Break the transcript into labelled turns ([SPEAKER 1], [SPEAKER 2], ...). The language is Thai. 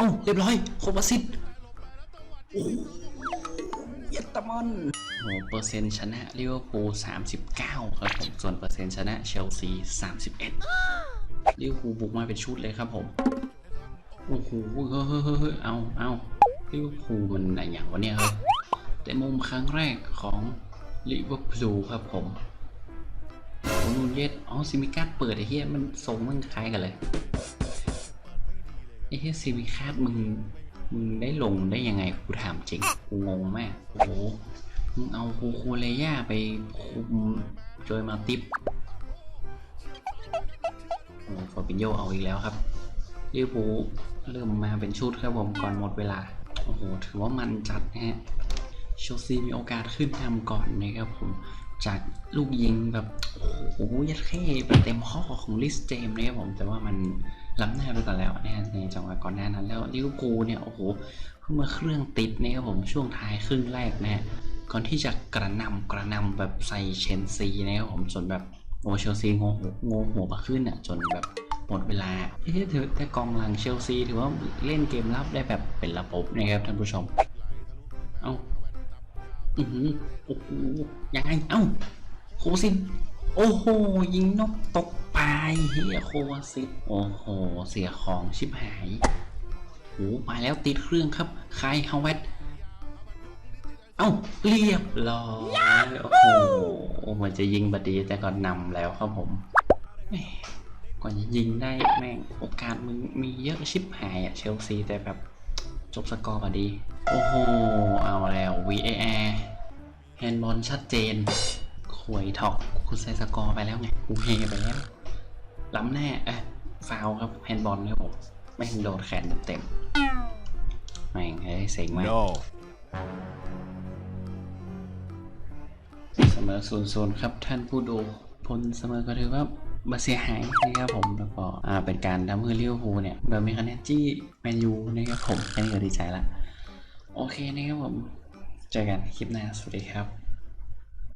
[SPEAKER 1] เอ้าเรียบร้อยโคบาซิตโอ้เยตมอนโอ้เปอร์เซ็นต์ชนะลิเวอร์พูล39 ครับผม ส่วนเปอร์เซ็นต์ชนะเชลซี 31ลิเวอร์พูลบุกมาเป็นชุดเลยครับผม โอ้โหเฮ้ยเฮ้ยเฮ้ยเอาเอาลิเวอร์พูลมันอะไรอย่างวะเนี่ยเฮ้ยแต่มุมครั้งแรกของลิเวอร์พูลครับผมโอ้นูนเยสอ๋อซิมิการ์เปิดไอ้เหี้ยมันทรงมันคล้ายกันเลย ไอ้เฮียซีวิคาดมึงมึงได้ลงได้ยังไงกูถามจริงกูงงมากโอ้โหมึงเอาคูคูเลย่าไปคุมโจยมาติปโอ้ฟอร์ปินโยเอาอีกแล้วครับลิเวอร์พูลเริ่มมาเป็นชุดครับผมก่อนหมดเวลา โอ้โห ถือว่ามันจัดนะฮะ เชลซีมีโอกาสขึ้นนำก่อนนะครับผมจากลูกยิงแบบ โอ้โหยัดเข้แบบเต็มข้อของลิสเจมนะครับผมแต่ว่ามันล้ำหน้าไปก่อนแล้วนะในจังหวะก่อนหน้านั้น แล้วลิเวอร์พูลเนี่ยโอ้โหเพิ่งมาเครื่องติดนะครับผมช่วงท้ายครึ่งแรกนะก่อนที่จะกระนำกระนำแบบใส่เชนซีนะครับผมจนแบบโอเชลซีงงหัวงงหัวปะขึ้นอะจนแบบหมดเวลาเฮ้ถือแต่กองหลังเชลซีถือว่าเล่นเกมรับได้แบบเป็นระบบนะครับท่านผู้ชม อือหือโอ้โหยังไง เอ้า โคซิน โอ้โห ยิงนกตกปลายเฮียโคซิน โอ้โห เสียของชิบหายโอ้มาแล้วติดเครื่องครับคายฮาวเวตเอ้า เรียบร้อยโอ้โหเหมือนจะยิงบดีแต่ก็นำแล้วครับผมก่อนจะยิงได้แม่งโอกาสมึงมีเยอะชิบหายอะเชลซีแต่แบบ จบสกอร์มาดี โอ้โห เอาแล้ว VAR แฮนด์บอลชัดเจนขวยถอกกูใส่สกอร์ไปแล้วไงกูเฮไปแล้ว ล้ำแน่เอะฟาวล์ครับแฮนด์บอลครับผมไม่งโดนแขนเต็มๆแม่งเฮ้ยเซ็งมาก
[SPEAKER 2] No.
[SPEAKER 1] เสมอศูนย์ศูนย์ครับท่านผู้ดูผลเสมอก็ถือว่า บาเสียหายนะครับผมแล้วก็อ่าเป็นการทำให้ลิเวอร์พูลเนี่ยแบบมีคะแนนจี้แมนยูนะครับผมแค่นี้ก็ดีใจละโอเคนะครับผม เจอกันคลิปหน้าสวัสดีครับ